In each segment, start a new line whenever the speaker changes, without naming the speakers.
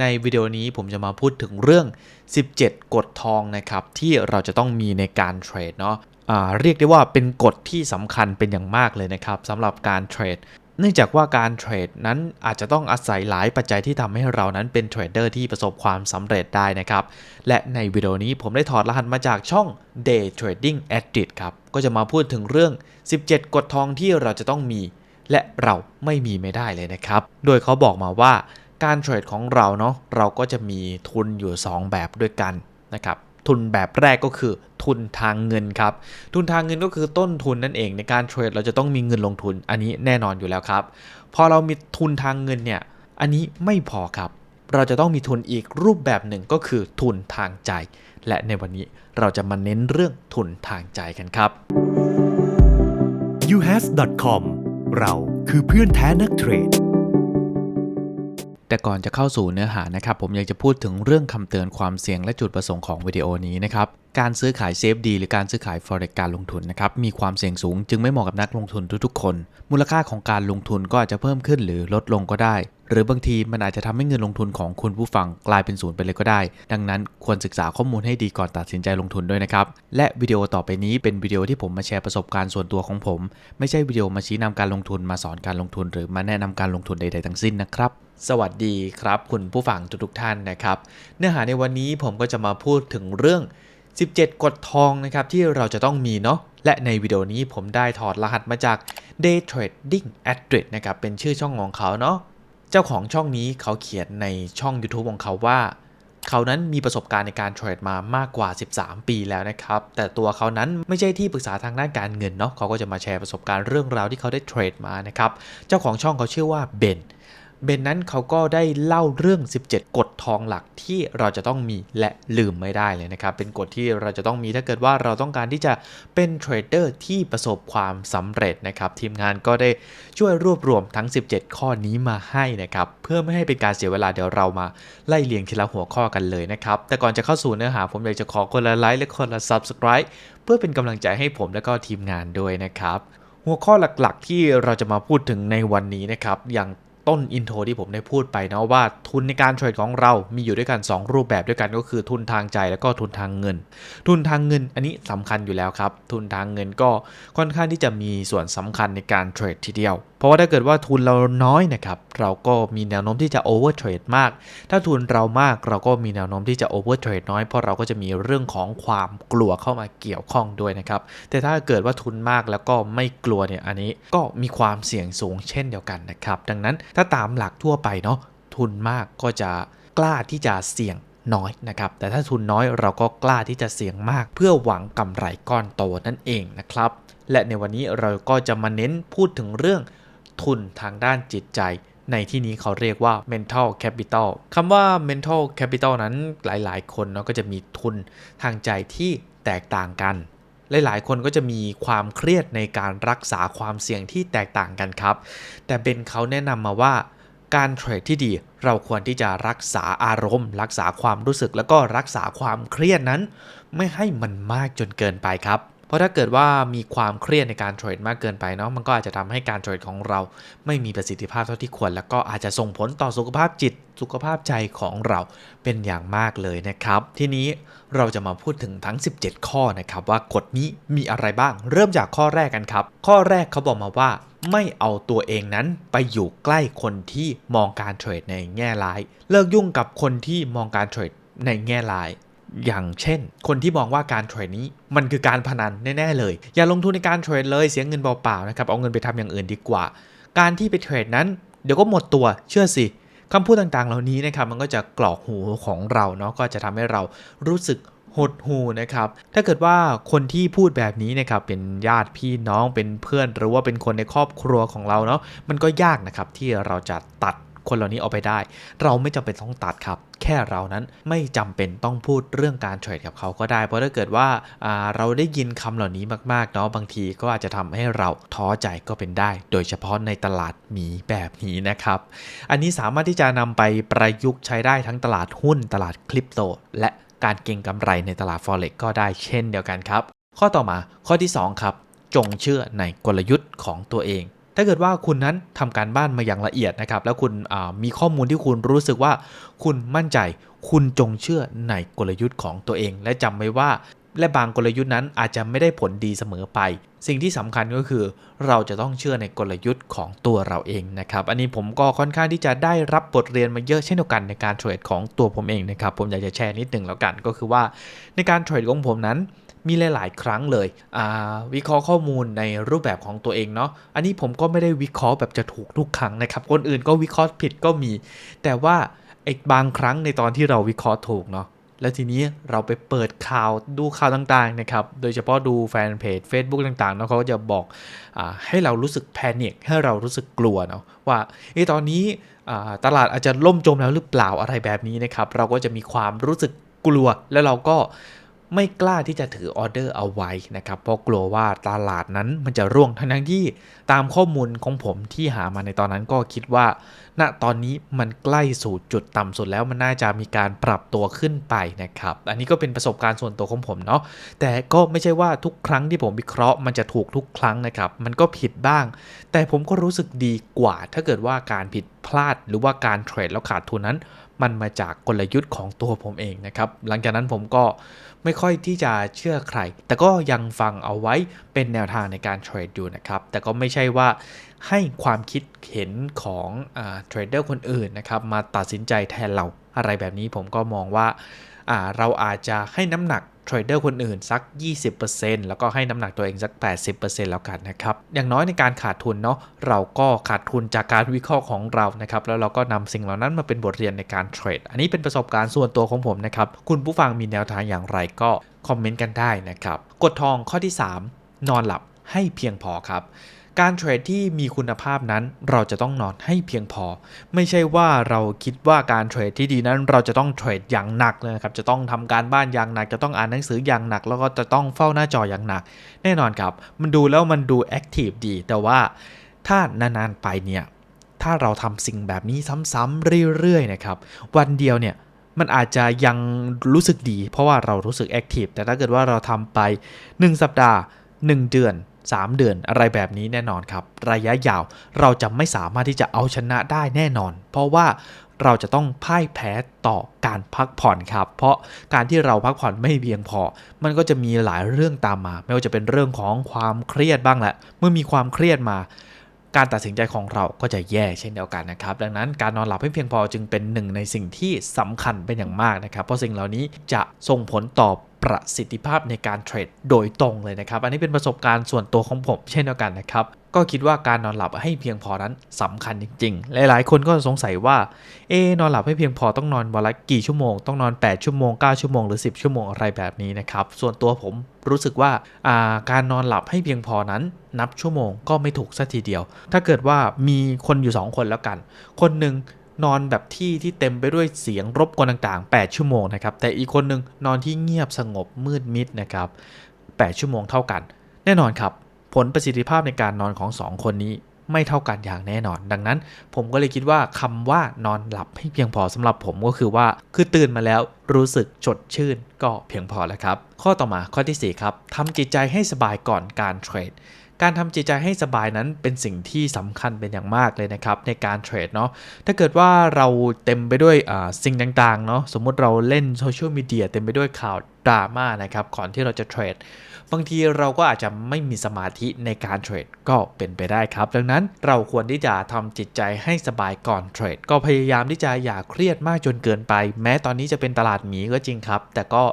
ในวิดีโอนี้ผมจะมาพูดถึงเรื่อง 17 กฎทองนะครับที่เราจะต้องมีในการเทรดเนาะเรียกได้ว่าเป็นกฎที่สำคัญเป็นอย่างมากเลยนะครับสำหรับการเทรดเนื่องจากว่าการเทรดนั้นอาจจะต้องอาศัยหลายปัจจัยที่ทำให้เรานั้นเป็นเทรดเดอร์ที่ประสบความสำเร็จได้นะครับ และในวิดีโอนี้ผมได้ถอดรหัสมาจากช่อง Day Trading Edit ครับ ก็จะมาพูดถึงเรื่อง 17 กฎทองที่เราจะต้องมี และเราไม่มีไม่ได้เลยนะครับ โดยเขาบอกมาว่า การเทรดของเราเนาะเราก็จะมีทุนอยู่ 2 แบบด้วยกันนะครับทุนแบบแรกก็คือทุนทางเงินครับ ทุนทางเงินก็คือต้นทุนนั่นเองในการเทรดเราจะต้องมีเงินลงทุน อันนี้แน่นอนอยู่แล้วครับ พอเรามีทุนทางเงินเนี่ย อันนี้ไม่พอครับ เราจะต้องมีทุนอีกรูปแบบหนึ่งก็คือทุนทางใจ และในวันนี้เราจะมาเน้นเรื่องทุนทางใจกันครับ
uhas.com เราคือเพื่อนแท้นักเทรด
แต่ก่อนจะเข้าสู่เนื้อหานะครับผมอยากจะพูดถึงเรื่องคำเตือนความเสี่ยงและจุดประสงค์ของวิดีโอนี้นะครับการซื้อขายเซฟดีหรือการซื้อขาย forex การลงทุนนะครับมีความเสี่ยงสูง จึงไม่เหมาะกับนักลงทุนทุกๆคน มูลค่าของการลงทุนก็อาจจะเพิ่มขึ้นหรือลดลงก็ได้ หรือบางทีมันอาจจะทำให้เงินลงทุนของคุณผู้ฟังกลายเป็นศูนย์ไปเลยก็ได้ ดังนั้นควรศึกษาข้อมูลให้ดีก่อนตัดสินใจลงทุนด้วยนะครับ และวิดีโอต่อไปนี้เป็นวิดีโอที่ผมมาแชร์ประสบการณ์ส่วนตัวของผม ไม่ใช่วิดีโอมาชี้นำการลงทุนมาสอนการลงทุน หรือมาแนะนำการลงทุนใดๆทั้งสิ้นนะครับสวัสดีครับคุณผู้ฟังทุกๆท่านนะครับ เนื้อหาในวันนี้ผมก็จะมาพูดถึงเรื่อง 17 กฎทองนะครับที่เราจะต้องมีเนาะและในวิดีโอนี้ผมได้ถอดรหัสมาจาก Day Trading Address นะครับเป็นชื่อช่องของเขาเนาะ เจ้าของช่องนี้เขาเขียนในช่อง YouTube ของเขาว่า เขานั้นมีประสบการณ์ในการเทรดมามากกว่า 13 ปีแล้วนะครับ แต่ตัวเขานั้นไม่ใช่ที่ปรึกษาทางด้านการเงินเนาะเขาก็จะมาแชร์ประสบการณ์เรื่องราวที่เขาได้เทรดมานะครับ เจ้าของช่องเขาชื่อว่าเบน เบนนั้นเขาก็ได้เล่าเรื่อง 17 กฎทองหลักที่เราจะต้องมีและลืมไม่ได้เลยนะครับ เป็นกฎที่เราจะต้องมีถ้าเกิดว่าเราต้องการที่จะเป็นเทรดเดอร์ที่ประสบความสำเร็จนะครับ ทีมงานก็ได้ช่วยรวบรวมทั้ง 17 ข้อนี้มาให้นะครับ เพื่อไม่ให้เป็นการเสียเวลาเดี๋ยวเรามาไล่เรียงทีละหัวข้อกันเลยนะครับ แต่ก่อนจะเข้าสู่เนื้อหาผมอยากจะขอคนละไลค์และคนละ Subscribe เพื่อเป็นกำลังใจให้ผมและก็ทีมงานด้วยนะครับหัวข้อหลักๆ ที่เราจะมาพูดถึงในวันนี้นะครับ อย่าง ต้นอินโทรที่ผมได้พูดไปเนาะว่าทุนในการเทรดของเรามีอยู่ด้วยกัน 2 รูปแบบด้วยกันก็คือทุนทางใจแล้วก็ทุนทางเงิน ทุนทางเงินอันนี้สำคัญอยู่แล้วครับ ทุนทางเงินก็ค่อนข้างที่จะมีส่วนสำคัญในการเทรดทีเดียวเพราะว่าถ้าเกิดว่าทุนเราน้อยนะครับเราก็มีแนวโน้มที่จะโอเวอร์เทรดมาก ถ้าทุนเรามากเราก็มีแนวโน้มที่จะโอเวอร์เทรดน้อยเพราะเราก็จะมีเรื่องของความกลัวเข้ามาเกี่ยวข้องด้วยนะครับแต่ถ้าเกิดว่าทุนมากแล้วก็ไม่กลัวเนี่ยอันนี้ก็มีความเสี่ยงสูงเช่นเดียวกันนะครับดังนั้นถ้าตามหลักทั่วไปเนาะทุนมากก็จะกล้าที่จะเสี่ยงน้อยนะครับ แต่ถ้าทุนน้อยเราก็กล้าที่จะเสี่ยงมาก เพื่อหวังกำไรก้อนโตนั่นเองนะครับ และในวันนี้เราก็จะมาเน้นพูดถึงเรื่อง ทุนทางด้านจิตใจ ในที่นี้เขาเรียกว่า mental capital คำว่า mental capital นั้นหลายๆ คนเนาะก็จะมีทุนทางใจที่แตกต่างกันหลายๆ คนก็จะมีความเครียดในการรักษาความเสี่ยงที่แตกต่างกันครับ แต่เบนเขาแนะนำมาว่า การเทรดที่ดี เราควรที่จะรักษาอารมณ์ รักษาความรู้สึกแล้วก็รักษาความเครียดนั้น ไม่ให้มันมากจนเกินไปครับ เพราะถ้าเกิดว่ามีความเครียดในการเทรดมากเกินไปเนาะมันก็อาจจะทำให้การเทรดของเราไม่มีประสิทธิภาพเท่าที่ควร แล้วก็อาจจะส่งผลต่อสุขภาพจิตสุขภาพใจของเราเป็นอย่างมากเลยนะครับ ทีนี้เราจะมาพูดถึงทั้ง 17 ข้อนะครับ ว่ากฎนี้มีอะไรบ้าง เริ่มจากข้อแรกกันครับ ข้อแรกเขาบอกมาว่า ไม่เอาตัวเองนั้นไปอยู่ใกล้คนที่มองการเทรดในแง่ร้าย เลิกยุ่งกับคนที่มองการเทรดในแง่ร้าย อย่างเช่น คนที่มองว่าการเทรดนี้มันคือการพนันแน่ๆเลย อย่าลงทุนในการเทรดเลยเสียเงินเปล่าๆนะครับเอาเงินไปทำอย่างอื่นดีกว่า การที่ไปเทรดนั้นเดี๋ยวก็หมดตัวเชื่อสิคำพูดต่างๆ เหล่านี้นะครับมันก็จะกรอกหูของเราเนาะก็จะทำให้เรารู้สึกหดหูนะครับถ้าเกิดว่าคนที่พูดแบบนี้นะครับเป็นญาติพี่น้องเป็นเพื่อน หรือว่าเป็นคนในครอบครัวของเราเนาะมันก็ยากนะครับที่เราจะตัด คนเหล่านี้ออกไปได้ เราไม่จำเป็นต้องตัดครับ แค่เรานั้นไม่จำเป็นต้องพูดเรื่องการเทรดกับเขาก็ได้ เพราะถ้าเกิดว่าาเราได้ยินคำเหล่านี้มากๆเนาะบางทีก็อาจจะทำให้เราท้อใจก็เป็นได้ โดยเฉพาะในตลาดหมีแบบนี้นะครับ อันนี้สามารถที่จะนำไปประยุกต์ใช้ได้ทั้งตลาดหุ้นตลาดคริปโต และการเก็งกำไรในตลาด Forex ก็ได้เช่นเดียวกันครับ ข้อต่อมาข้อที่ 2 ครับ จงเชื่อในกลยุทธ์ของตัวเอง ถ้าเกิดว่าคุณนั้นทำการบ้านมาอย่างละเอียดนะครับ แล้วคุณมีข้อมูลที่คุณรู้สึกว่าคุณมั่นใจ คุณจงเชื่อในกลยุทธ์ของตัวเอง และจำไว้ว่า และบางกลยุทธ์นั้นอาจจะไม่ได้ผลดีเสมอไป สิ่งที่สำคัญก็คือ เราจะต้องเชื่อในกลยุทธ์ของตัวเราเองนะครับ อันนี้ผมก็ค่อนข้างที่จะได้รับบทเรียนมาเยอะเช่นเดียวกันในการเทรดของตัวผมเองนะครับ ผมอยากจะแชร์นิดหนึ่งแล้วกันก็คือว่า ในการเทรดของผมนั้น มีหลาย ๆ ครั้งเลยอ่าวิเคราะห์ข้อมูลในรูปแบบของตัวเองเนาะอันนี้ผมก็ไม่ได้วิเคราะห์แบบจะถูกทุกครั้งนะครับ คนอื่นก็วิเคราะห์ผิดก็มี แต่ว่าไอ้บางครั้งในตอนที่เราวิเคราะห์ถูกเนาะแล้วทีนี้เราไปเปิดข่าวดูข่าวต่างๆนะครับ โดยเฉพาะดูแฟนเพจ Facebook ต่างๆเนาะเขาก็จะบอกอาให้เรารู้สึกแพนิคให้เรารู้สึกกลัวเนาะว่าเอะตอนนี้อ่าตลาดอาจจะล่มจมแล้วหรือเปล่าอะไรแบบนี้นะครับ เราก็จะมีความรู้สึกกลัวแล้วเราก็ ไม่กล้าที่จะถือออเดอร์เอาไว้นะครับเพราะกลัวว่าตลาดนั้นมันจะร่วงทั้งที่ตามข้อมูลของผมที่หามาในตอนนั้นก็คิดว่า ณตอนนี้มันใกล้สู่จุดต่ำสุดแล้วมันน่าจะมีการปรับตัวขึ้นไปนะครับอันนี้ก็เป็นประสบการณ์ส่วนตัวของผมเนาะแต่ก็ไม่ใช่ว่าทุกครั้งที่ผมวิเคราะห์มันจะถูกทุกครั้งนะครับมันก็ผิดบ้าง แต่ผมก็รู้สึกดีกว่า ถ้าเกิดว่าการผิดพลาดหรือว่าการเทรดแล้วขาดทุนนั้นมันมาจากกลยุทธ์ของตัวผมเองนะครับ หลังจากนั้นผมก็ ไม่ค่อยที่จะเชื่อใคร แต่ก็ยังฟังเอาไว้เป็นแนวทางในการเทรดอยู่นะครับ แต่ก็ไม่ใช่ว่าให้ความคิดเห็นของเทรดเดอร์คนอื่นนะครับมาตัดสินใจแทนเราอะไรแบบนี้ผมก็มองว่าอ่าเราอาจจะให้น้ำหนัก เทรดเดอร์คนอื่นสัก 20%แล้วก็ให้น้ำหนักตัวเองสัก 80%แล้วกันนะครับ อย่างน้อยในการขาดทุนเนาะเราก็ขาดทุนจากการวิเคราะห์ของเรานะครับ แล้วเราก็นำสิ่งเหล่านั้นมาเป็นบทเรียนในการเทรด อันนี้เป็นประสบการณ์ส่วนตัวของผมนะครับ คุณผู้ฟังมีแนวทางอย่างไรก็คอมเมนต์กันได้นะครับ กดทองข้อที่ 3 นอนหลับให้เพียงพอครับ การเทรดที่มีคุณภาพนั้นเราจะต้องนอนให้เพียงพอ ไม่ใช่ว่าเราคิดว่าการเทรดที่ดีนั้น เราจะต้องเทรดอย่างหนักเลยนะครับจะต้องทำการบ้านอย่างหนัก จะต้องอ่านหนังสืออย่างหนัก แล้วก็จะต้องเฝ้าหน้าจออย่างหนัก แน่นอนครับ มันดูแล้วมันดูแอคทีฟดี แต่ว่าถ้านานๆไปเนี่ยถ้าเราทำสิ่งแบบนี้ซ้ำๆเรื่อยๆนะครับวันเดียวเนี่ยมันอาจจะยังรู้สึกดี เพราะว่าเรารู้สึกแอคทีฟแต่ถ้าเกิดว่าเราทำไป 1 สัปดาห์ 1 เดือน 3 เดือนอะไรแบบนี้แน่นอนครับ ระยะยาวเราจะไม่สามารถที่จะเอาชนะได้แน่นอน เพราะว่าเราจะต้องพ่ายแพ้ต่อการพักผ่อนครับ เพราะการที่เราพักผ่อนไม่เพียงพอ มันก็จะมีหลายเรื่องตามมา ไม่ว่าจะเป็นเรื่องของความเครียดบ้างแหละ เมื่อมีความเครียดมา การตัดสินใจของเราก็จะแย่เช่นเดียวกันนะครับ ดังนั้นการนอนหลับให้เพียงพอจึงเป็นหนึ่งในสิ่งที่สำคัญเป็นอย่างมากนะครับ เพราะสิ่งเหล่านี้จะส่งผลต่อประสิทธิภาพในการเทรดโดยตรงเลยนะครับ อันนี้เป็นประสบการณ์ส่วนตัวของผมเช่นเดียวกันนะครับ ก็คิดว่าการนอนหลับให้เพียงพอนั้นสำคัญจริง ๆ หลายๆ คนก็สงสัยว่าเอนอนหลับให้เพียงพอต้องนอนวันละกี่ชั่วโมง ต้องนอน 8 ชั่วโมง 9 ชั่วโมงหรือ 10 ชั่วโมงอะไรแบบนี้นะครับ ส่วนตัวผมรู้สึกว่าาการนอนหลับให้เพียงพอนั้น นับชั่วโมงก็ไม่ถูกสัทีเดียว ถ้าเกิดว่ามีคนอยู่ 2 คนแล้วกัน คนหนึ่ง นอนแบบที่ที่เต็มไปด้วยเสียงรบกวนต่างๆ 8 ชั่วโมงนะครับ แต่อีกคนหนึ่งนอนที่เงียบสงบมืดมิดนะครับ 8 ชั่วโมงเท่ากัน แน่นอนครับ ผลประสิทธิภาพในการนอนของ 2 คนนี้ไม่เท่ากันอย่างแน่นอน ดังนั้น ผมก็เลยคิดว่าคำว่านอนหลับให้เพียงพอสำหรับผมก็คือว่า คือตื่นมาแล้วรู้สึกสดชื่นก็เพียงพอแล้วครับ ข้อต่อมาข้อทีสี่4 ครับทำจิตใจให้สบายก่อนการเทรด การทำจิตใจให้สบายนั้นเป็นสิ่งที่สำคัญเป็นอย่างมากเลยนะครับในการเทรดเนาะถ้าเกิดว่าเราเต็มไปด้วยสิ่งต่างๆเนาะสมมุติเราเล่นโซเชียลมีเดียเต็มไปด้วยข่าวดราม่านะครับก่อนที่เราจะเทรด บางทีเราก็อาจจะไม่มีสมาธิในการเทรดก็เป็นไปได้ครับ ดังนั้นเราควรที่จะทำจิตใจให้สบายก่อนเทรด ก็พยายามที่จะอย่าเครียดมากจนเกินไป แม้ตอนนี้จะเป็นตลาดหมีก็จริงครับ แต่ก็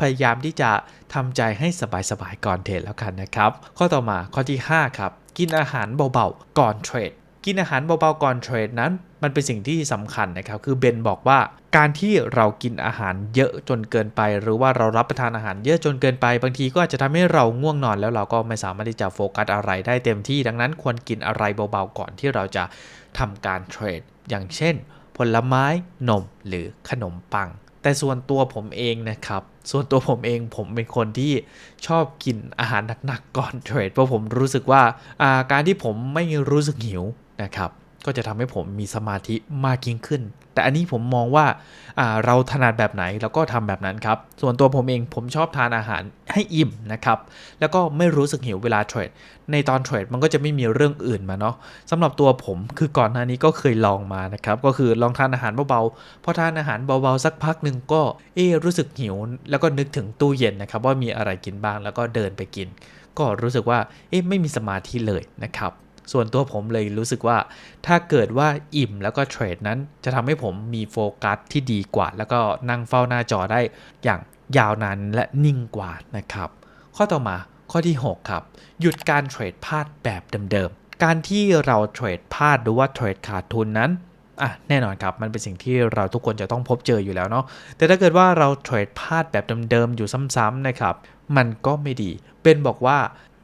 พยายามที่จะทำใจให้สบายๆก่อนเทรดแล้วกันนะครับ ข้อต่อมาข้อที่ 5 ครับ กินอาหารเบาๆ ก่อนเทรด กินอาหารเบาๆก่อนเทรดนั้น มันเป็นสิ่งที่สำคัญนะครับ คือเบนบอกว่าการที่เรากินอาหารเยอะจนเกินไป หรือว่าเรารับประทานอาหารเยอะจนเกินไป บางทีก็อาจจะทำให้เราง่วงนอน แล้วเราก็ไม่สามารถที่จะโฟกัสอะไรได้เต็มที่ ดังนั้นควรกินอะไรเบาๆก่อนที่เราจะทำการเทรด อย่างเช่น ผลไม้ นม หรือขนมปัง แต่ส่วนตัวผมเองนะครับ ส่วนตัวผมเองผมเป็นคนที่ชอบกินอาหารหนักๆก่อนเทรด เพราะผมรู้สึกว่าอ่าการที่ผมไม่รู้สึกหิว นะครับก็จะทำให้ผมมีสมาธิมากยิ่งขึ้น แต่อันนี้ผมมองว่าาเราถนัดแบบไหนเราก็ทำแบบนั้นครับ ส่วนตัวผมเองผมชอบทานอาหารให้อิ่มนะครับ แล้วก็ไม่รู้สึกหิวเวลาเทรด ในตอนเทรดมันก็จะไม่มีเรื่องอื่นมาเนาะสำหรับตัวผมคือก่อนหน้านี้ก็เคยลองมานะครับ ก็คือลองทานอาหารเบาๆ พอทานอาหารเบาๆ สักพักหนึ่งก็เอ๊รู้สึกหิว แล้วก็นึกถึงตู้เย็นนะครับว่ามีอะไรกินบ้างแล้วก็เดินไปกิน ก็รู้สึกว่าเอ๊ไม่มีสมาธิเลยนะครับ ส่วนตัวผมเลยรู้สึกว่า ถ้าเกิดว่าอิ่มแล้วก็เทรดนั้นจะทำให้ผมมีโฟกัสที่ดีกว่า แล้วก็นั่งเฝ้าหน้าจอได้อย่างยาวนานและนิ่งกว่านะครับ ข้อต่อมาข้อที่ 6 ครับ หยุดการเทรดพลาดแบบเดิมๆ การที่เราเทรดพลาดหรือว่าเทรดขาดทุนนั้นอะแน่นอนครับ มันเป็นสิ่งที่เราทุกคนจะต้องพบเจออยู่แล้วเนาะแต่ถ้าเกิดว่าเราเทรดพลาดแบบเดิมๆ อยู่ซ้ำๆนะครับ มันก็ไม่ดี เป็นบอกว่า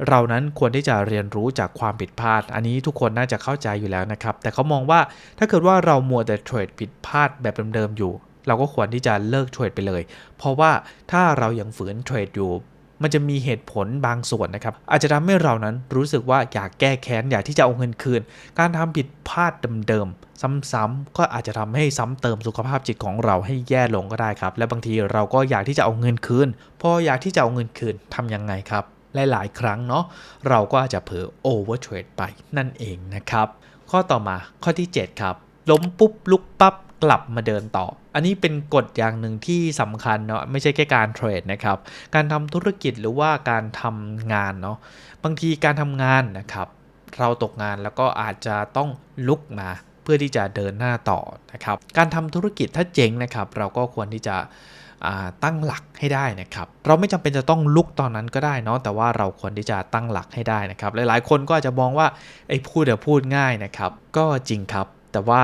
เรานั้นควรที่จะเรียนรู้จากความผิดพลาด อันนี้ทุกคนน่าจะเข้าใจอยู่แล้วนะครับ แต่เขามองว่าถ้าเกิดว่าเรามัวแต่เทรดผิดพลาดแบบเดิมๆอยู่ เราก็ควรที่จะเลิกเทรดไปเลย เพราะว่าถ้าเรายังฝืนเทรดอยู่ มันจะมีเหตุผลบางส่วนนะครับ อาจจะทำให้เรานั้นรู้สึกว่าอยากแก้แค้นอยากที่จะเอาเงินคืน การทำผิดพลาดเดิมๆซ้ำๆก็อาจจะทำให้ซ้ำเติมสุขภาพจิตของเราให้แย่ลงก็ได้ครับ และบางทีเราก็อยากที่จะเอาเงินคืน พออยากที่จะเอาเงินคืนทำยังไงครับ หลายๆ ครั้งเนาะเราก็อาจจะเผลอโอเวอร์เทรดไปนั่นเองนะครับ ข้อต่อมาข้อที่ 7 ครับ ล้มปุ๊บลุกปั๊บกลับมาเดินต่อ อันนี้เป็นกฎอย่างหนึ่งที่สำคัญเนาะไม่ใช่แค่การเทรดนะครับ การทำธุรกิจหรือว่าการทำงานเนาะบางทีการทำงานนะครับ เราตกงานแล้วก็อาจจะต้องลุกมาเพื่อที่จะเดินหน้าต่อนะครับ การทำธุรกิจถ้าเจ๊งนะครับ เราก็ควรที่จะ ตั้งหลักให้ได้นะครับ เราไม่จำเป็นจะต้องลุกตอนนั้นก็ได้เนาะแต่ว่าเราควรที่จะตั้งหลักให้ได้นะครับ หลายๆ คนก็อาจจะมองว่าไอ้พูดเดี๋ยวพูดง่ายนะครับ ก็จริงครับ แต่ว่า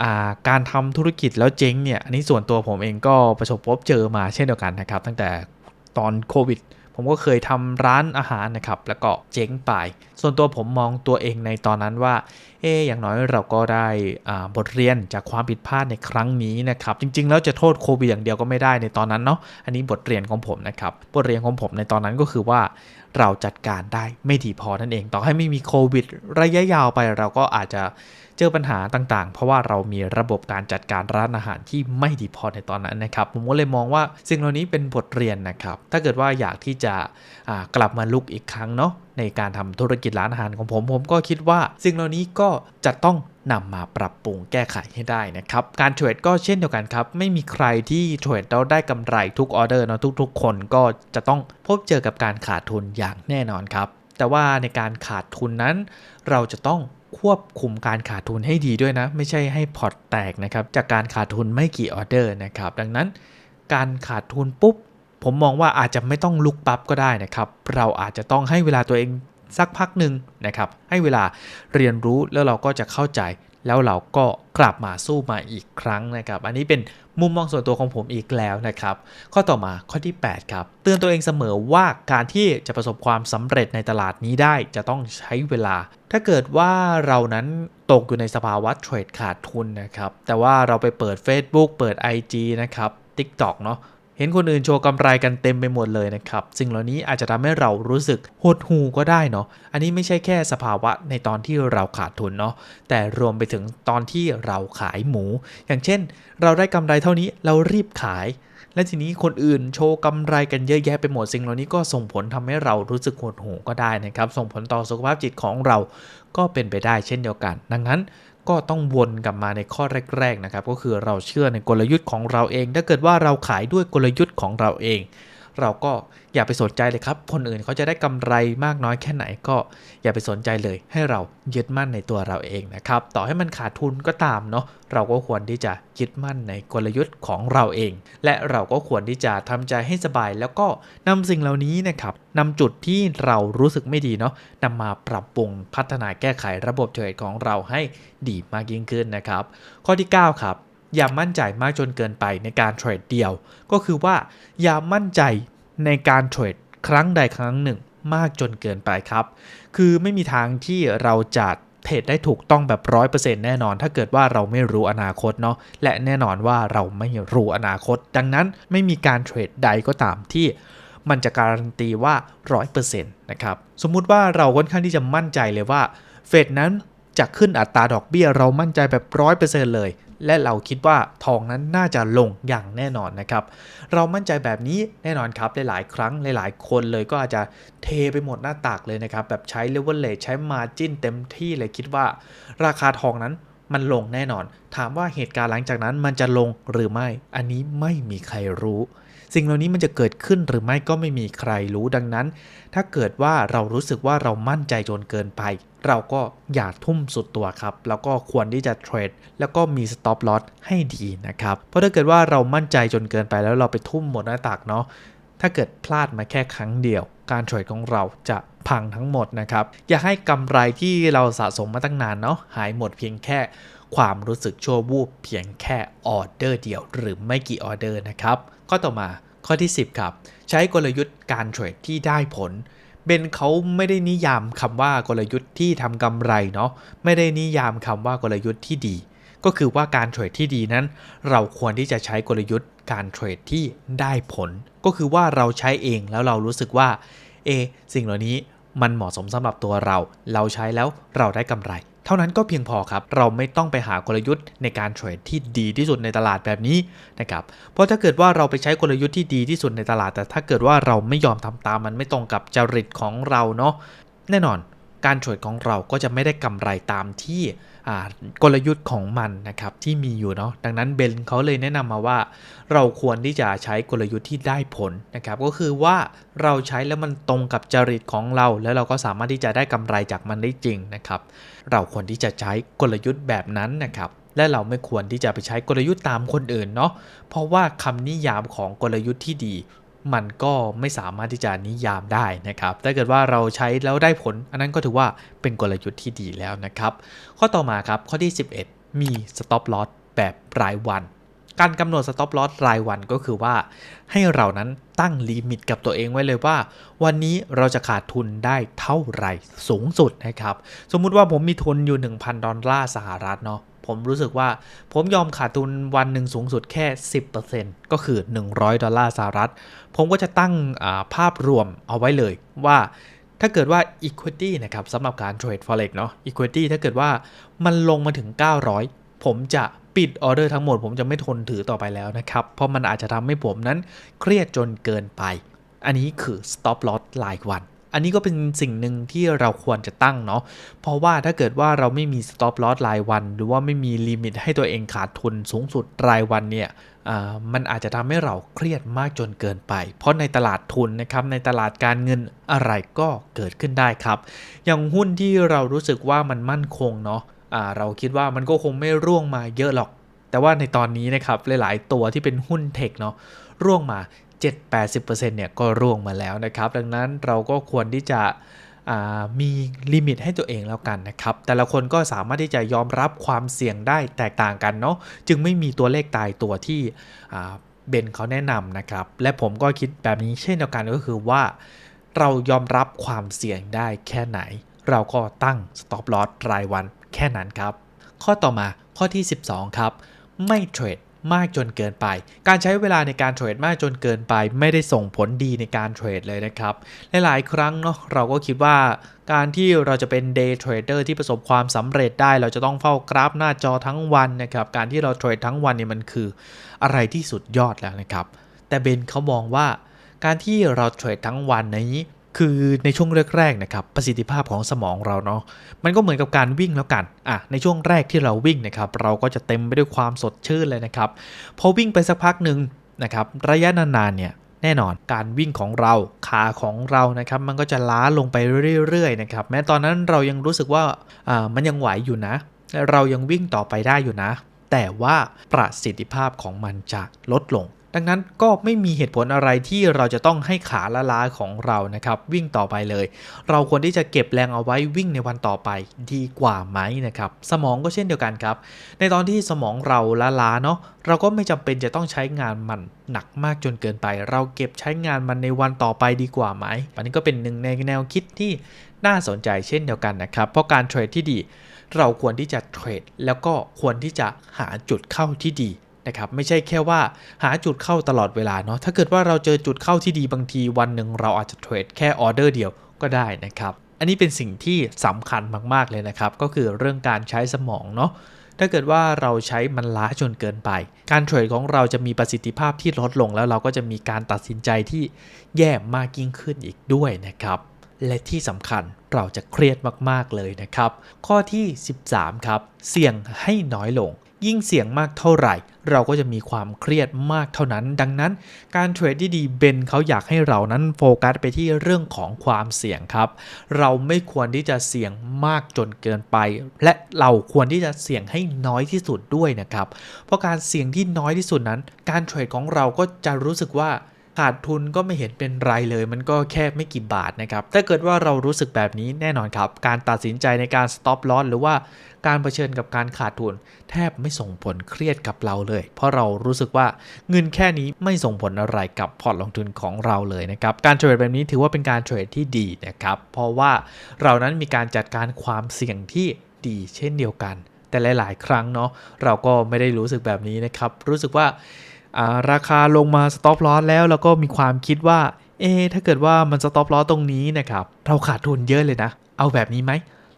อ่าการทำธุรกิจแล้วเจ๊งเนี่ยอันนี้ส่วนตัวผมเองก็ประสบพบเจอมาเช่นเดียวกันนะครับ ตั้งแต่ตอนโควิด ผมก็เคยทำร้านอาหารนะครับ แล้วก็เจ๊งไป ส่วนตัวผมมองตัวเองในตอนนั้นว่า เอออย่างน้อยเราก็ได้บทเรียนจากความผิดพลาดในครั้งนี้นะครับ จริง ๆ แล้วจะโทษโควิดอย่างเดียวก็ไม่ได้ในตอนนั้นเนาะ อันนี้บทเรียนของผมนะครับ บทเรียนของผมในตอนนั้นก็คือว่าเราจัดการได้ไม่ดีพอนั่นเอง ต่อให้ไม่มีโควิด ระยะยาวไปเราก็อาจจะ เจอปัญหาต่างๆ เพราะว่าเรามีระบบการจัดการร้านอาหารที่ไม่ดีพอในตอนนั้นนะครับ ผมก็เลยมองว่าสิ่งเหล่านี้เป็นบทเรียนนะครับ ถ้าเกิดว่าอยากที่จะกลับมาลุกอีกครั้งเนาะในการทำธุรกิจร้านอาหารของผม ผมก็คิดว่าสิ่งเหล่านี้ก็จะต้องนำมาปรับปรุงแก้ไขให้ได้นะครับ การเทรดก็เช่นเดียวกันครับ ไม่มีใครที่เทรดแล้วได้กำไรทุกออเดอร์เนาะทุก ๆ คนก็จะต้องพบเจอกับการขาดทุนอย่างแน่นอนครับ แต่ว่าในการขาดทุนนั้น เราจะต้อง ควบคุมการขาดทุนให้ดีด้วยนะ ไม่ใช่ให้พอร์ตแตกนะครับ จากการขาดทุนไม่กี่ออเดอร์นะครับ ดังนั้นการขาดทุนปุ๊บ ผมมองว่าอาจจะไม่ต้องลุกปั๊บก็ได้นะครับ เราอาจจะต้องให้เวลาตัวเองสักพักหนึ่งนะครับ ให้เวลาเรียนรู้แล้วเราก็จะเข้าใจ แล้วเราก็กลับมาสู้มาอีกครั้งนะครับ อันนี้เป็นมุมมองส่วนตัวของผมอีกแล้วนะครับ ข้อต่อมาข้อที่ 8 ครับ เตือนตัวเองเสมอว่าการที่จะประสบความสำเร็จในตลาดนี้ได้จะต้องใช้เวลา ถ้าเกิดว่าเรานั้นตกอยู่ในสภาวะเทรดขาดทุนนะครับ แต่ว่าเราไปเปิด Facebook เปิด IG นะครับ TikTok เนาะ เห็นคนอื่นโชว์กำไรกันเต็มไปหมดเลยนะครับสิ่งเหล่านี้อาจจะทำให้เรารู้สึกหดหูก็ได้เนาะอันนี้ไม่ใช่แค่สภาวะในตอนที่เราขาดทุนเนาะแต่รวมไปถึงตอนที่เราขายหมู อย่างเช่น เราได้กำไรเท่านี้เรารีบขาย และทีนี้คนอื่นโชว์กำไรกันเยอะแยะไปหมดสิ่งเหล่านี้ก็ส่งผลทำให้เรารู้สึกหดหูก็ได้นะครับ ส่งผลต่อสุขภาพจิตของเราก็เป็นไปได้เช่นเดียวกัน ดังนั้น ก็ต้องวนกลับมาในข้อแรกๆนะครับ ก็คือเราเชื่อในกลยุทธ์ของเราเอง ถ้าเกิดว่าเราขายด้วยกลยุทธ์ของเราเอง เราก็อย่าไปสนใจเลยครับ คนอื่นเขาจะได้กำไรมากน้อยแค่ไหนก็อย่าไปสนใจเลย ให้เรายึดมั่นในตัวเราเองนะครับ ต่อให้มันขาดทุนก็ตามเนาะเราก็ควรที่จะยึดมั่นในกลยุทธ์ของเราเอง และเราก็ควรที่จะทำใจให้สบาย แล้วก็นำสิ่งเหล่านี้นะครับนำจุดที่เรารู้สึกไม่ดีเนาะนำมาปรับปรุงพัฒนาแก้ไขระบบเทรดของเราให้ดีมากยิ่งขึ้นนะครับ ข้อที่ 9 ครับ อย่ามั่นใจมากจนเกินไปในการเทรดเดียว ก็คือว่าอย่ามั่นใจในการเทรดครั้งใดครั้งหนึ่งมากจนเกินไปครับ คือไม่มีทางที่เราจะเทรดได้ถูกต้องแบบร้อยเปอร์เซ็นต์แน่นอน ถ้าเกิดว่าเราไม่รู้อนาคตเนาะ และแน่นอนว่าเราไม่รู้อนาคต ดังนั้นไม่มีการเทรดใดก็ตามที่มันจะการันตีว่า 100%นะครับ สมมุติว่าเราค่อนข้างที่จะมั่นใจเลยว่า เฟดนั้นจะขึ้นอัตราดอกเบี้ยเรามั่นใจแบบร้อยเปอร์เซ็นเลย และเราคิดว่าทองนั้นน่าจะลงอย่างแน่นอนนะครับ เรามั่นใจแบบนี้แน่นอนครับหลายๆ ครั้งหลายๆ คนเลยก็อาจจะเทไปหมดหน้าตากเลยนะครับ แบบใช้เลเวลเลใช้มาจิ้นเต็มที่เลยคิดว่า ราคาทองนั้นมันลงแน่นอน ถามว่าเหตุการณ์หลังจากนั้นมันจะลงหรือไม่ อันนี้ไม่มีใครรู้ สิ่งเหล่านี้มันจะเกิดขึ้นหรือไม่ก็ไม่มีใครรู้ดังนั้น ถ้าเกิดว่าเรารู้สึกว่าเรามั่นใจจนเกินไป เราก็อย่าทุ่มสุดตัวครับ แล้วก็ควรที่จะเทรดแล้วก็มี stop loss ให้ดีนะครับ เพราะถ้าเกิดว่าเรามั่นใจจนเกินไปแล้วเราไปทุ่มหมดหน้าตักเนาะถ้าเกิดพลาดมาแค่ครั้งเดียว การเทรดของเราจะพังทั้งหมดนะครับ อย่าให้กำไรที่เราสะสมมาตั้งนานเนาะหายหมดเพียงแค่ความรู้สึกชั่ววูบเพียงแค่ออเดอร์เดียวหรือไม่กี่ออเดอร์นะครับ ข้อต่อมาข้อที่ 10 ครับ ใช้กลยุทธ์การเทรดที่ได้ผลเบนเขาไม่ได้นิยามคำว่ากลยุทธ์ที่ทำกำไรเนาะไม่ได้นิยามคำว่ากลยุทธ์ที่ดี ก็คือว่าการเทรดที่ดีนั้น เราควรที่จะใช้กลยุทธ์การเทรดที่ได้ผล ก็คือว่าเราใช้เองแล้วเรารู้สึกว่าเอสิ่งเหล่านี้มันเหมาะสมสำหรับตัวเรา เราใช้แล้วเราได้กำไร เท่านั้นก็เพียงพอครับ เราไม่ต้องไปหากลยุทธ์ในการเทรดที่ดีที่สุดในตลาดแบบนี้นะครับเพราะถ้าเกิดว่าเราไปใช้กลยุทธ์ที่ดีที่สุดในตลาด แต่ถ้าเกิดว่าเราไม่ยอมทำตามมันไม่ตรงกับจริตของเราเนาะแน่นอนการเทรดของเราก็จะไม่ได้กำไรตามที่ กลยุทธ์ของมันนะครับที่มีอยู่เนาะดังนั้นเบนเขาเลยแนะนำมาว่า เราควรที่จะใช้กลยุทธ์ที่ได้ผลนะครับก็คือว่าเราใช้แล้วมันตรงกับจริตของเรา แล้วเราก็สามารถที่จะได้กำไรจากมันได้จริงนะครับเราควรที่จะใช้กลยุทธ์แบบนั้นนะครับและเราไม่ควรที่จะไปใช้กลยุทธ์ตามคนอื่นเนาะเพราะว่าคำนิยามของกลยุทธ์ที่ดี มันก็ไม่สามารถที่จะนิยามได้นะครับ ถ้าเกิดว่าเราใช้แล้วได้ผล อันนั้นก็ถือว่าเป็นกลยุทธ์ที่ดีแล้วนะครับ ข้อต่อมาครับ ข้อที่ 11 มี stop loss แบบรายวัน การกำหนด stop loss รายวันก็คือว่า ให้เรานั้นตั้งลิมิตกับตัวเองไว้เลยว่า วันนี้เราจะขาดทุนได้เท่าไหร่สูงสุดนะครับ สมมุติว่าผมมีทุนอยู่ 1,000 ดอลลาร์สหรัฐเนาะ ผมรู้สึกว่า ผมยอมขาดทุนวันหนึ่งสูงสุดแค่ 10%ก็คือ 100 ดอลลาร์สหรัฐ ผมก็จะตั้งภาพรวมเอาไว้เลยว่าถ้าเกิดว่า equity นะครับสำหรับการเทรด forex เนาะ equity ถ้าเกิดว่ามันลงมาถึง 900 ผมจะปิดออเดอร์ทั้งหมด ผมจะไม่ทนถือต่อไปแล้วนะครับ เพราะมันอาจจะทำให้ผมนั้นเครียดจนเกินไป อันนี้คือ stop loss รายวัน อันนี้ก็เป็นสิ่งหนึ่งที่เราควรจะตั้งเนาะ เพราะว่าถ้าเกิดว่าเราไม่มี stop loss รายวัน หรือว่าไม่มีลิมิตให้ตัวเองขาดทุนสูงสุดรายวันเนี่ยมันอาจจะทำให้เราเครียดมากจนเกินไป เพราะในตลาดทุนนะครับในตลาดการเงินอะไรก็เกิดขึ้นได้ครับ อย่างหุ้นที่เรารู้สึกว่ามันมั่นคงเนาะะเราคิดว่ามันก็คงไม่ร่วงมาเยอะหรอก แต่ว่าในตอนนี้นะครับหลาย ๆ ตัวที่เป็นหุ้นเทคเนาะร่วงมา 7-80%เนี่ยก็ร่วงมาแล้วนะครับ ดังนั้นเราก็ควรที่จะมีลิมิตให้ตัวเองแล้วกันนะครับ แต่ละคนก็สามารถที่จะยอมรับความเสี่ยงได้แตกต่างกันเนาะจึงไม่มีตัวเลขตายตัวที่เบนเขาแนะนำนะครับ และผมก็คิดแบบนี้เช่นเดียวกันก็คือว่า เรายอมรับความเสี่ยงได้แค่ไหน เราก็ตั้ง stop loss รายวันแค่นั้นครับ ข้อต่อมาข้อที่ 12 ครับ ไม่เทรด มากจนเกินไป การใช้เวลาในการเทรดมากจนเกินไป ไม่ได้ส่งผลดีในการเทรดเลยนะครับหลายๆครั้งเนาะเราก็คิดว่าการที่เราจะเป็นเดย์เทรดเดอร์ที่ประสบความสำเร็จได้ เราจะต้องเฝ้ากราฟหน้าจอทั้งวันนะครับ การที่เราเทรดทั้งวันเนี่ยมันคืออะไรที่สุดยอดแล้วนะครับ แต่เบนเขามองว่าการที่เราเทรดทั้งวันนี้ คือในช่วงแรกๆนะครับประสิทธิภาพของสมองเราเนาะมันก็เหมือนกับการวิ่งแล้วกันอะในช่วงแรกที่เราวิ่งนะครับเราก็จะเต็มไปด้วยความสดชื่นเลยนะครับพอวิ่งไปสักพักหนึ่งนะครับระยะนานๆเนี่ยแน่นอนการวิ่งของเราขาของเรานะครับมันก็จะล้าลงไปเรื่อยๆนะครับแม้ตอนนั้นเรายังรู้สึกว่าอ่ามันยังไหวอยู่นะ เรายังวิ่งต่อไปได้อยู่นะ แต่ว่าประสิทธิภาพของมันจะลดลง ดังนั้นก็ไม่มีเหตุผลอะไรที่เราจะต้องให้ขาละล้าของเรานะครับ วิ่งต่อไปเลย เราควรที่จะเก็บแรงเอาไว้วิ่งในวันต่อไปดีกว่าไหมนะครับ สมองก็เช่นเดียวกันครับ ในตอนที่สมองเราละล้าเนาะเราก็ไม่จำเป็นจะต้องใช้งานมันหนักมากจนเกินไป เราเก็บใช้งานมันในวันต่อไปดีกว่าไหมอันนี้ก็เป็นหนึ่งในแนวคิดที่น่าสนใจเช่นเดียวกันนะครับ เพราะการเทรดที่ดี เราควรที่จะเทรดแล้วก็ควรที่จะหาจุดเข้าที่ดี นะครับไม่ใช่แค่ว่าหาจุดเข้าตลอดเวลาเนาะถ้าเกิดว่าเราเจอจุดเข้าที่ดีบางทีวันหนึ่งเราอาจจะเทรดแค่ออเดอร์เดียวก็ได้นะครับอันนี้เป็นสิ่งที่สำคัญมากๆเลยนะครับ ก็คือเรื่องการใช้สมองเนาะถ้าเกิดว่าเราใช้มันล้าจนเกินไป การเทรดของเราจะมีประสิทธิภาพที่ลดลงแล้วเราก็จะมีการตัดสินใจที่แย่มากยิ่งขึ้นอีกด้วยนะครับ และที่สำคัญเราจะเครียดมากๆเลยนะครับ ข้อที่ 13 ครับ เสี่ยงให้น้อยลง ยิ่งเสี่ยงมากเท่าไหร่ เราก็จะมีความเครียดมากเท่านั้น ดังนั้นการเทรดที่ดีเบนเขาอยากให้เรานั้นโฟกัสไปที่เรื่องของความเสี่ยงครับ เราไม่ควรที่จะเสี่ยงมากจนเกินไป และเราควรที่จะเสี่ยงให้น้อยที่สุดด้วยนะครับ เพราะการเสี่ยงที่น้อยที่สุดนั้น การเทรดของเราก็จะรู้สึกว่าขาดทุนก็ไม่เห็นเป็นไรเลย มันก็แค่ไม่กี่บาทนะครับ ถ้าเกิดว่าเรารู้สึกแบบนี้แน่นอนครับ การตัดสินใจในการ stop loss หรือว่า การเผชิญกับการขาดทุน แทบไม่ส่งผลเครียดกับเราเลย เพราะเรารู้สึกว่าเงินแค่นี้ไม่ส่งผลอะไรกับพอร์ตลงทุนของเราเลยนะครับการเทรดแบบนี้ถือว่าเป็นการเทรดที่ดีนะครับเพราะว่าเรานั้นมีการจัดการความเสี่ยงที่ดีเช่นเดียวกัน แต่หลาย ๆ ครั้งเนาะเราก็ไม่ได้รู้สึกแบบนี้นะครับรู้สึกว่าาราคาลงมา stop loss แล้วเราก็มีความคิดว่าเอ๊ถ้าเกิดว่ามัน stop loss ตรงนี้นะครับ เราขาดทุนเยอะเลยนะ เอาแบบนี้ไหม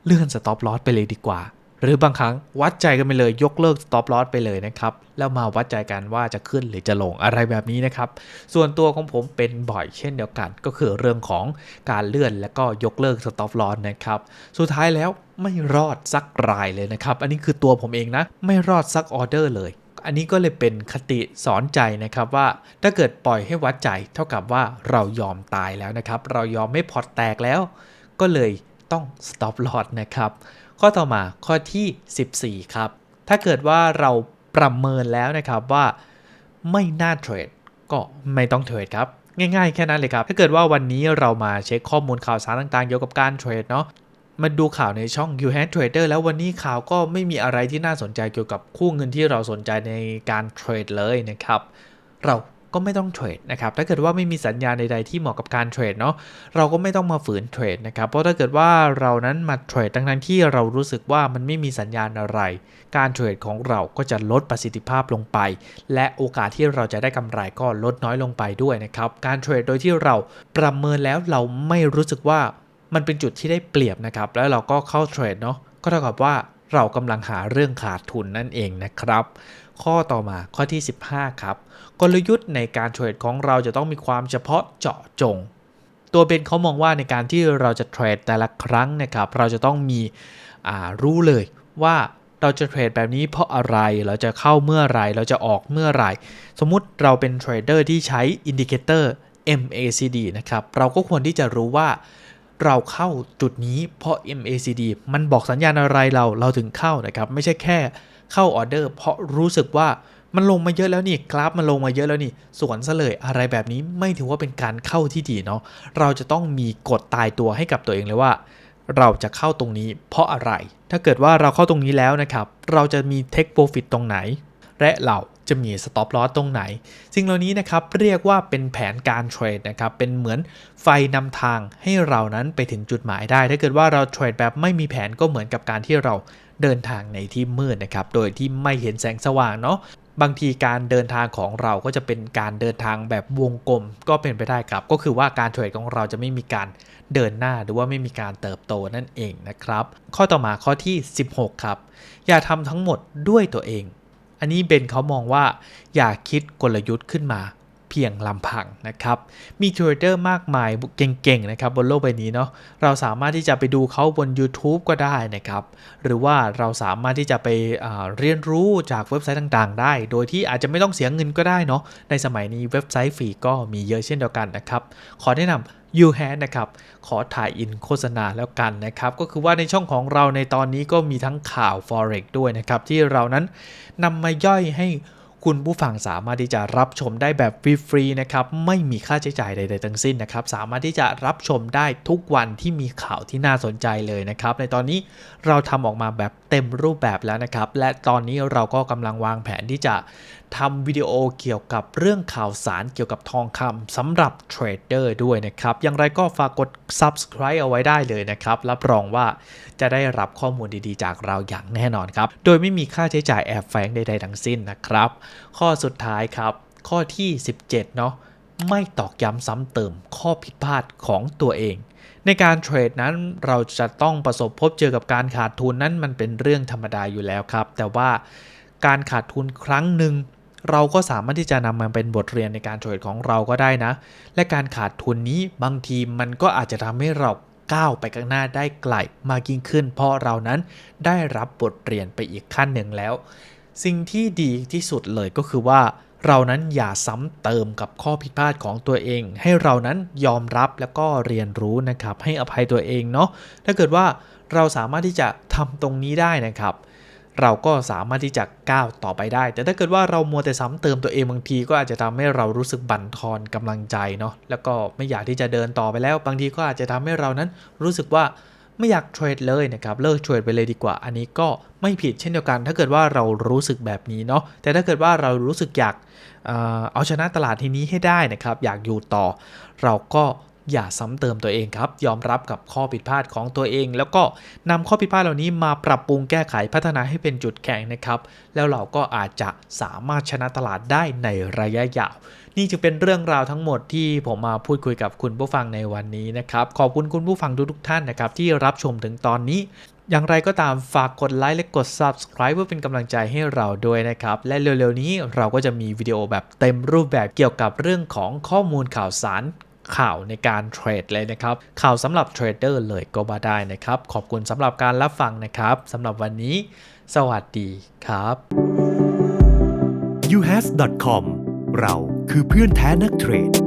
เลื่อน stop loss ไปเลยดีกว่า หรือบางครั้งวัดใจกันไปเลยยกเลิก stop loss ไปเลยนะครับ แล้วมาวัดใจกันว่าจะขึ้นหรือจะลงอะไรแบบนี้นะครับ ส่วนตัวของผมเป็นบ่อยเช่นเดียวกัน ก็คือเรื่องของการเลื่อนและก็ยกเลิก stop loss นะครับ สุดท้ายแล้วไม่รอดสักรายเลยนะครับ อันนี้คือตัวผมเองนะ ไม่รอดสักออเดอร์เลยอันนี้ก็เลยเป็นคติสอนใจนะครับว่าถ้าเกิดปล่อยให้วัดใจ เท่ากับว่าเรายอมตายแล้วนะครับ เรายอมไม่พอตแตกแล้ว ก็เลย ต้อง stop loss นะครับ ข้อต่อมาข้อที่ 14 ครับ ถ้าเกิดว่าเราประเมินแล้วนะครับว่าไม่น่าเทรดก็ไม่ต้องเทรดครับ ง่ายๆ แค่นั้นเลยครับ ถ้าเกิดว่าวันนี้เรามาเช็คข้อมูลข่าวสารต่างๆ เกี่ยวกับการเทรดเนาะมาดูข่าวในช่อง You h a d Trader แล้ววันนี้ข่าวก็ไม่มีอะไรที่น่าสนใจเกี่ยวกับคู่เงินที่เราสนใจในการเทรดเลยนะครับ เรา ก็ไม่ต้องเทรดนะครับ ถ้าเกิดว่าไม่มีสัญญาณใด ๆ ที่เหมาะกับการเทรดเนาะ เราก็ไม่ต้องมาฝืนเทรดนะครับ เพราะถ้าเกิดว่าเรานั้นมาเทรดทั้งๆที่เรารู้สึกว่ามันไม่มีสัญญาณอะไร การเทรดของเราก็จะลดประสิทธิภาพลงไป และโอกาสที่เราจะได้กำไรก็ลดน้อยลงไปด้วยนะครับ การเทรดโดยที่เราประเมินแล้วเราไม่รู้สึกว่ามันเป็นจุดที่ได้เปรียบนะครับ แล้วเราก็เข้าเทรดเนาะ ก็เท่ากับว่า เรากำลังหาเรื่องขาดทุนนั่นเองนะครับ ข้อต่อมาข้อที่ 15 ครับ กลยุทธ์ในการเทรดของเราจะต้องมีความเฉพาะเจาะจง ตัวเบนเขามองว่าในการที่เราจะเทรดแต่ละครั้งนะครับ เราจะต้องมีรู้เลยว่าเราจะเทรดแบบนี้เพราะอะไร เราจะเข้าเมื่อไร เราจะออกเมื่อไร สมมุติเราเป็นเทรดเดอร์ที่ใช้อินดิเคเตอร์ MACD นะครับ เราก็ควรที่จะรู้ว่า เราเข้าจุดนี้เพราะ MACD มันบอกสัญญาณอะไรเราเราถึงเข้านะครับ ไม่ใช่แค่เข้าออเดอร์ เพราะรู้สึกว่ามันลงมาเยอะแล้วนี่กราฟมันลงมาเยอะแล้วนี่สวนซะเลยอะไรแบบนี้ไม่ถือว่าเป็นการเข้าที่ดีเนาะเราจะต้องมีกฎตายตัวให้กับตัวเองเลยว่า เราจะเข้าตรงนี้เพราะอะไร ถ้าเกิดว่าเราเข้าตรงนี้แล้วนะครับ เราจะมี take profit ตรงไหน และเราจะมี stop loss ตรงไหน สิ่งเหล่านี้นะครับเรียกว่าเป็นแผนการเทรดนะครับ เป็นเหมือนไฟนำทางให้เรานั้นไปถึงจุดหมายได้ ถ้าเกิดว่าเราเทรดแบบไม่มีแผนก็เหมือนกับการที่เราเดินทางในที่มืดนะครับ โดยที่ไม่เห็นแสงสว่างเนาะบางทีการเดินทางของเราก็จะเป็นการเดินทางแบบวงกลมก็เป็นไปได้ครับ ก็คือว่าการเทรดของเราจะไม่มีการเดินหน้าหรือว่าไม่มีการเติบโตนั่นเองนะครับ ข้อต่อมาข้อที่ 16 ครับ อย่าทำทั้งหมดด้วยตัวเอง อันนี้เบนเขามองว่า อย่าคิดกลยุทธ์ขึ้นมา พียงลำพังนะครับ มีเทรดเดอร์มากมายเก่งๆนะครับบนโลกใบนี้เนาะ เราสามารถที่จะไปดูเขาบน YouTube ก็ได้นะครับ หรือว่าเราสามารถที่จะไปเรียนรู้จากเว็บไซต์ต่างๆ ได้ โดยที่อาจจะไม่ต้องเสียเงินก็ได้เนาะ ในสมัยนี้เว็บไซต์ฟรีก็มีเยอะเช่นเดียวกันนะครับ ขอแนะนำ You h a d นะครับ ขอถ่ายอินโฆษณาแล้วกันนะครับ ก็คือว่าในช่องของเราในตอนนี้ก็มีทั้งข่าว Forex ด้วยนะครับ ที่เรานั้นนำมาย่อยให้ คุณผู้ฟังสามารถที่จะรับชมได้แบบฟรีๆนะครับ ไม่มีค่าใช้จ่ายใดๆทั้งสิ้นนะครับ สามารถที่จะรับชมได้ทุกวันที่มีข่าวที่น่าสนใจเลยนะครับ ในตอนนี้เราทำออกมาแบบเต็มรูปแบบแล้วนะครับ และตอนนี้เราก็กำลังวางแผนที่จะทำวิดีโอเกี่ยวกับเรื่องข่าวสารเกี่ยวกับทองคำสำหรับเทรดเดอร์ด้วยนะครับ อย่างไรก็ฝากกด subscribe เอาไว้ได้เลยนะครับ รับรองว่าจะได้รับข้อมูลดีๆ จากเราอย่างแน่นอนครับ โดยไม่มีค่าใช้จ่ายแอบแฝงใดๆทั้งสิ้นนะครับ ข้อสุดท้ายครับ ข้อที่ 17 เนาะไม่ตอกย้ำซ้ำเติมข้อผิดพลาดของตัวเอง ในการเทรดนั้นเราจะต้องประสบพบเจอกับการขาดทุนนั้นมันเป็นเรื่องธรรมดาอยู่แล้วครับ แต่ว่า การขาดทุนครั้งหนึ่งเราก็สามารถที่จะนำมันเป็นบทเรียนในการเทรดของเราก็ได้นะ และการขาดทุนนี้บางทีมันก็อาจจะทำให้เราก้าวไปข้างหน้าได้ไกลมากยิ่งขึ้น เพราะเรานั้นได้รับบทเรียนไปอีกขั้นหนึ่งแล้ว สิ่งที่ดีที่สุดเลยก็คือว่า เรานั้นอย่าซ้ำเติมกับข้อผิดพลาดของตัวเอง ให้เรานั้นยอมรับแล้วก็เรียนรู้นะครับ ให้อภัยตัวเองเนาะถ้าเกิดว่าเราสามารถที่จะทำตรงนี้ได้นะครับ เราก็สามารถที่จะก้าวต่อไปได้ แต่ถ้าเกิดว่าเรามัวแต่ซ้ำเติมตัวเองบางทีก็อาจจะทำให้เรารู้สึกบั่นทอนกำลังใจเนาะแล้วก็ไม่อยากที่จะเดินต่อไปแล้ว บางทีก็อาจจะทำให้เรานั้นรู้สึกว่าไม่อยากเทรดเลยนะครับเลิกเทรดไปเลยดีกว่า อันนี้ก็ไม่ผิดเช่นเดียวกัน ถ้าเกิดว่าเรารู้สึกแบบนี้เนาะแต่ถ้าเกิดว่าเรารู้สึกอยากเอ่อเอาชนะตลาดทีนี้ให้ได้นะครับ อยากอยู่ต่อ เราก็ อย่าซ้ำเติมตัวเองครับ ยอมรับกับข้อผิดพลาดของตัวเอง แล้วก็นำข้อผิดพลาดเหล่านี้มาปรับปรุงแก้ไขพัฒนาให้เป็นจุดแข็งนะครับ แล้วเราก็อาจจะสามารถชนะตลาดได้ในระยะยาว นี่จึงเป็นเรื่องราวทั้งหมดที่ผมมาพูดคุยกับคุณผู้ฟังในวันนี้นะครับ ขอบคุณคุณผู้ฟังทุกๆท่านนะครับที่รับชมถึงตอนนี้อย่างไรก็ตามฝากกดไลค์และกด subscribe เพื่อเป็นกำลังใจให้เราด้วยนะครับ และเร็วๆนี้เราก็จะมีวิดีโอแบบเต็มรูปแบบเกี่ยวกับเรื่องของข้อมูลข่าวสาร ข่าวในการเทรดเลยนะครับ ข่าวสำหรับเทรดเดอร์เลยก็มาได้นะครับ ขอบคุณสำหรับการรับฟังนะครับสำหรับวันนี้ สวัสดีครับ
uhas.com เราคือเพื่อนแท้นักเทรด